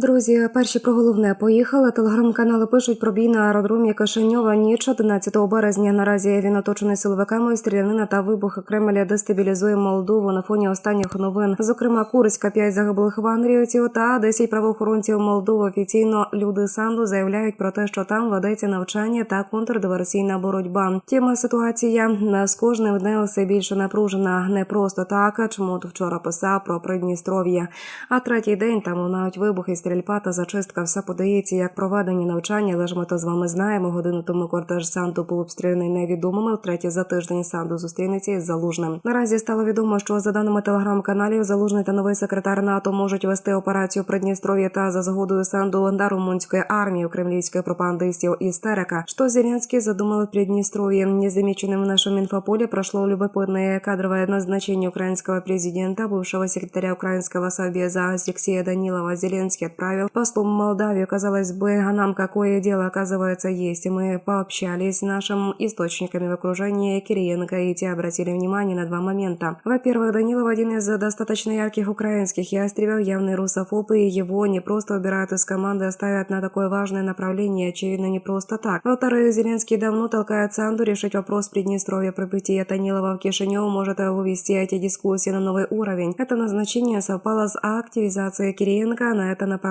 Друзі, перші про головне поїхали. Телеграм-канали пишуть про бій на аеродромі Кишиньова ніч 11 березня. Наразі він оточений силовиками. Стрілянина та вибухи Кремля дестабілізує Молдову на фоні останніх новин. Зокрема, Курська 5 загиблих вагнерівців та 10 правоохоронців Молдови. Офіційно люди Санду заявляють про те, що там ведеться навчання та контрдиверсійна боротьба. Тіма ситуація з кожним днем все більше напружена. Не просто так. Чому вчора писав про Придністров'я. А третій день там лунають вибухи, стрільба та зачистка. Все подається як проведені навчання, але ж ми то з вами знаємо. Годину тому кортеж Санду був обстріляний невідомими. Втретє за тиждень Санду зустрінеться із Залужним. Наразі стало відомо, що за даними телеграм-каналів, Залужний та новий секретар НАТО можуть вести операцію Придністров'я та за згодою Санду та румунської армії у кремлівських пропагандистів істерика. Что Зеленский задумал в Приднестровье. Незамеченным в нашем инфополе прошло любопытное кадровое назначение украинского президента, бывшего секретаря украинского совбеза Алексея Данилова. Зеленский отправил послом в Молдавию. Казалось бы, а нам какое дело, оказывается, есть. Мы пообщались с нашими источниками в окружении Кириенко, и те обратили внимание на два момента. Во-первых, Данилов один из достаточно ярких украинских ястребов, явный русофоб, и его не просто убирают из команды, а ставят на такое важное направление, очевидно, не просто так. Во-вторых, Зеленский давно толкает Санду решить вопрос Приднестровья. Прибытие Танилова в Кишинев может вывести эти дискуссии на новый уровень. Это назначение совпало с активизацией Кириенко на это направление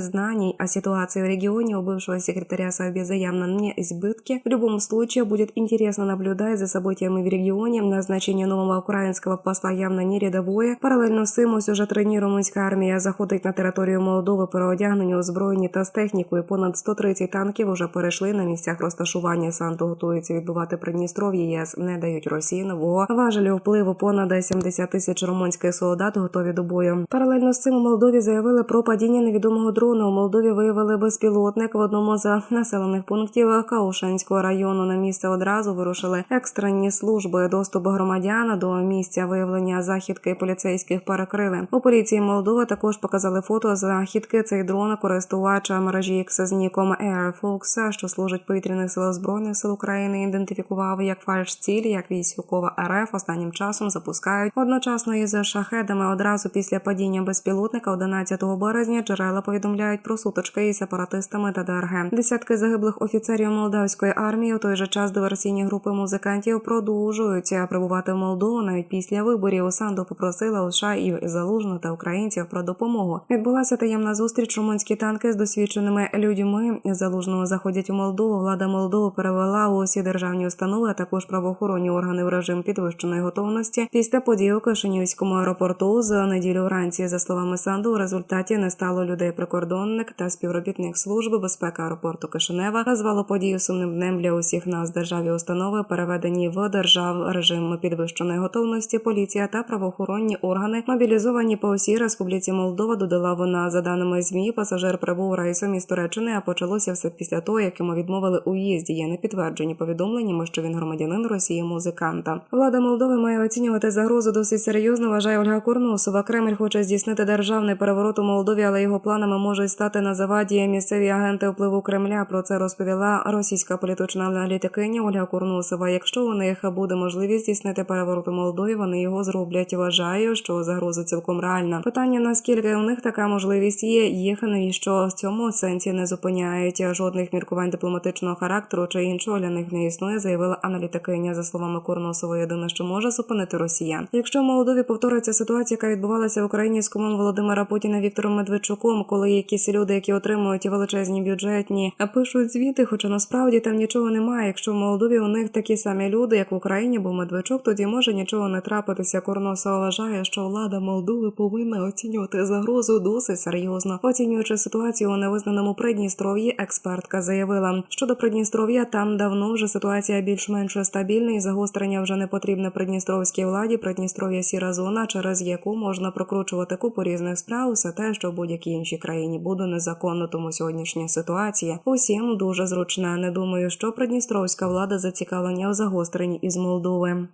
знаний о ситуации в регионе у бывшего секретаря Совбеза явно не избытки. В любом случае будет интересно наблюдать за событиями в регионе. Назначение нового украинского посла явно не рядовое. Паралельно з цим ось уже три дні румунська армія заходить на територію Молдови, переодягнені, озброєні та з технікою. Понад 130 танків уже перейшли на місцях розташування. Санто готується відбувати Придністров'я. ЄС не дають Росії нового важелю впливу. Понад 70 тисяч румунських солдат готові до бою. Паралельно з цим у Молдові заявили про падіння невідомого дрона. У Молдові виявили безпілотник в одному з населених пунктів Каушанського району. На місце одразу вирушили екстрені служби. Доступ громадян до місця виявлення західки поліцейських перекрили. У поліції Молдови також показали фото західки. Цей дрон користувача мережі X Air Fox, що служить повітряних сил збройних сил України. Ідентифікував як фальш цілі, як військова РФ останнім часом запускають одночасно із шахедами. Одразу після падіння безпілотника 11 березня джерела повідомляють про сутички із сепаратистами та ДРГ. Десятки загиблих офіцерів молдавської армії у той же час диверсійні групи музикантів продовжують прибувати в Молдову навіть після виборів. Санду попросила у США і залужну та українців про допомогу. Відбулася таємна зустріч. Румунські танки з досвідченими людьми залужного заходять у Молдову. Влада Молдови перевела у усі державні установи, а також правоохоронні органи в режим підвищеної готовності. Після подій у Кишинівському аеропорту з неділю вранці, за словами Санду, у результаті не стало людей. Прикордонник та співробітник служби безпеки аеропорту Кишинева назвало подію сумним днем для усіх нас. Державі установи переведені в держав режим підвищеної готовності. Поліція та правоохоронні органи мобілізовані по усій республіці Молдова. Додала вона за даними змі. Пасажир прибув рейсом із Туреччини, а почалося все після того, як йому відмовили у в'їзді. Є не підтверджені повідомленнями, що він громадянин Росії музиканта. Влада Молдови має оцінювати загрозу досить серйозно. Вважає Ольга Курносова. Кремль хоче здійснити державний переворот у Молдові, але його планами можуть стати на заваді місцеві агенти впливу Кремля. Про це розповіла російська політична аналітикиня Ольга Курносова. Якщо у них буде можливість здійснити переворот у Молдові, вони його зроблять. Вважаю, що загроза цілком реальна. Питання наскільки у них така можливість є, їх навіщо в цьому сенсі не зупиняють. Жодних міркувань дипломатичного характеру чи іншого для них не існує, заявила аналітикиня. За словами Курносової, єдине, що може зупинити росіян. Якщо в Молдові повториться ситуація, яка відбувалася в Україні з кумом Володимира Путіна Віктором Медведчуком, коли якісь люди, які отримують величезні бюджетні, пишуть звіти, хоча насправді там нічого немає. Якщо в Молдові у них такі самі люди, як в Україні, бо Медведчук, тоді може нічого не трапитися. Курносова вважає, що влада Молдови повинна оцінювати загрозу досить серйозно. Оцінюючи ситуацію у невизнаному Придністров'ї, експертка заявила, щодо Придністров'я там давно вже ситуація більш-менш стабільна і загострення вже не потрібне Придністровській владі. Придністров'я сіра зона, через яку можна прокручувати купу різних справ. Все те, що в будь-якій іншій країні буде незаконно. Тому сьогоднішня ситуація усім дуже зручна. Не думаю, що Придністровська влада зацікавлення у загостренні із Молдови.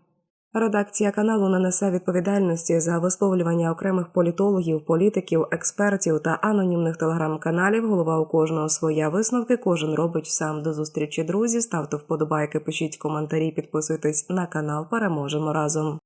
Редакція каналу не несе відповідальності за висловлювання окремих політологів, політиків, експертів та анонімних телеграм-каналів. Голова у кожного своя висновки. Кожен робить сам до зустрічі. Друзі, ставте вподобайки, пишіть коментарі, підписуйтесь на канал. Переможемо разом.